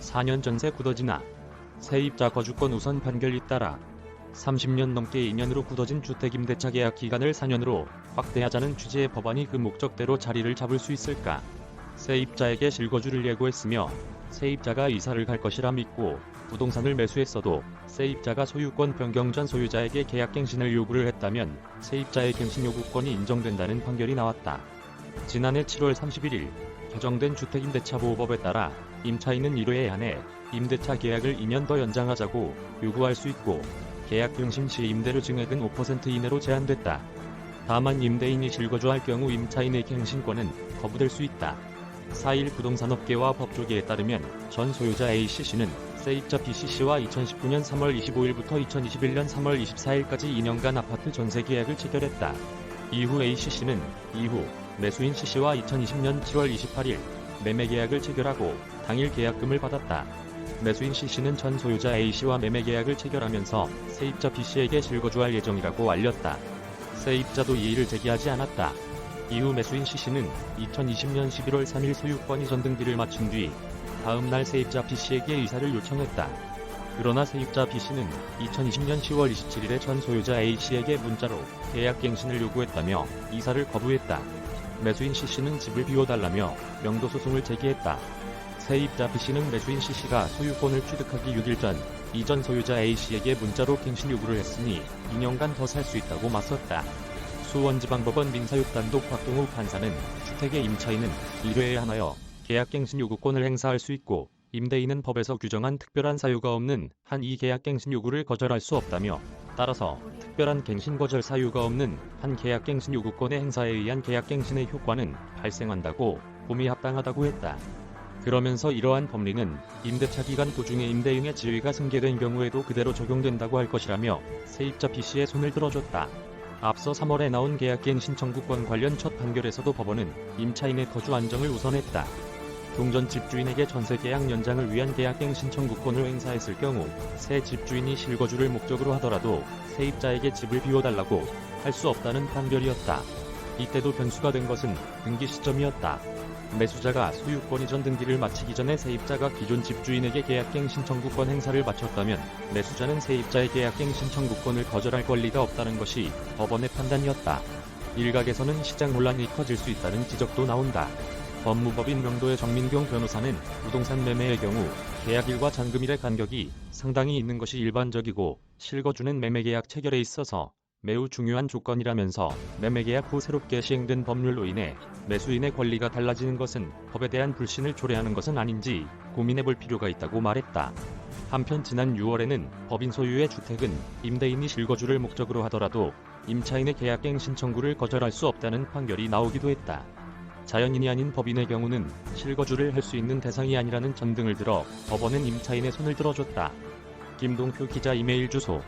(4년) 전세 굳어지나 세입자 거주권 우선 판결 잇따라 30년 넘게 2년으로 굳어진 주택임대차 계약 기간을 4년으로 확대하자는 취지의 법안이 그 목적대로 자리를 잡을 수 있을까? 세입자에게 실거주를 예고했으며 세입자가 이사를 갈 것이라 믿고 부동산을 매수했어도 세입자가 소유권 변경 전 소유자에게 계약갱신을 요구를 했다면 세입자의 갱신 요구권이 인정된다는 판결이 나왔다. 지난해 7월 31일 개정된 주택임대차보호법에 따라 임차인은 1회에 한해 임대차 계약을 2년 더 연장하자고 요구할 수 있고 계약 갱신 시 임대료 증액은 5% 이내로 제한됐다. 다만 임대인이 실거주할 경우 임차인의 갱신권은 거부될 수 있다. 4일 부동산업계와 법조계에 따르면 전 소유자 A씨씨는 세입자 B씨씨와 2019년 3월 25일부터 2021년 3월 24일까지 2년간 아파트 전세 계약을 체결했다. 이후 A씨씨는 이후 매수인 C씨와 2020년 7월 28일 매매 계약을 체결하고 당일 계약금을 받았다. 매수인 C씨는 전 소유자 A씨와 매매 계약을 체결하면서 세입자 B씨에게 실거주할 예정이라고 알렸다. 세입자도 이의를 제기하지 않았다. 이후 매수인 C씨는 2020년 11월 3일 소유권 이전 등기를 마친 뒤 다음 날 세입자 B씨에게 이사를 요청했다. 그러나 세입자 B씨는 2020년 10월 27일에 전 소유자 A씨에게 문자로 계약 갱신을 요구했다며 이사를 거부했다. 매수인 C씨는 집을 비워달라며 명도 소송을 제기했다. 세입자 B씨는 매수인 C씨가 소유권을 취득하기 6일 전 이전 소유자 A씨에게 문자로 갱신 요구를 했으니 2년간 더 살 수 있다고 맞섰다. 수원지방법원 민사육단독 박동우 판사는 주택의 임차인은 1회에 하나여 계약갱신 요구권을 행사할 수 있고 임대인은 법에서 규정한 특별한 사유가 없는 한 이 계약갱신 요구를 거절할 수 없다며 따라서 특별한 갱신 거절 사유가 없는 한 계약갱신 요구권의 행사에 의한 계약갱신의 효과는 발생한다고 봄이 합당하다고 했다. 그러면서 이러한 법리는 임대차 기간 도중에 임대인의 지위가 승계된 경우에도 그대로 적용된다고 할 것이라며 세입자 B씨의 손을 들어줬다. 앞서 3월에 나온 계약갱신 청구권 관련 첫 판결에서도 법원은 임차인의 거주 안정을 우선했다. 동전 집주인에게 전세 계약 연장을 위한 계약갱 신 청구권을 행사했을 경우 새 집주인이 실거주를 목적으로 하더라도 세입자에게 집을 비워달라고 할 수 없다는 판결이었다. 이때도 변수가 된 것은 등기 시점이었다. 매수자가 소유권 이전 등기를 마치기 전에 세입자가 기존 집주인에게 계약갱 신 청구권 행사를 마쳤다면 매수자는 세입자의 계약갱 신 청구권을 거절할 권리가 없다는 것이 법원의 판단이었다. 일각에서는 시장 혼란이 커질 수 있다는 지적도 나온다. 법무법인 명도의 정민경 변호사는 부동산 매매의 경우 계약일과 잔금일의 간격이 상당히 있는 것이 일반적이고 실거주는 매매계약 체결에 있어서 매우 중요한 조건이라면서 매매계약 후 새롭게 시행된 법률로 인해 매수인의 권리가 달라지는 것은 법에 대한 불신을 초래하는 것은 아닌지 고민해 볼 필요가 있다고 말했다. 한편 지난 6월에는 법인 소유의 주택은 임대인이 실거주를 목적으로 하더라도 임차인의 계약갱신 청구를 거절할 수 없다는 판결이 나오기도 했다. 자연인이 아닌 법인의 경우는 실거주를 할 수 있는 대상이 아니라는 전등을 들어 법원은 임차인의 손을 들어줬다. 김동표 기자 이메일 주소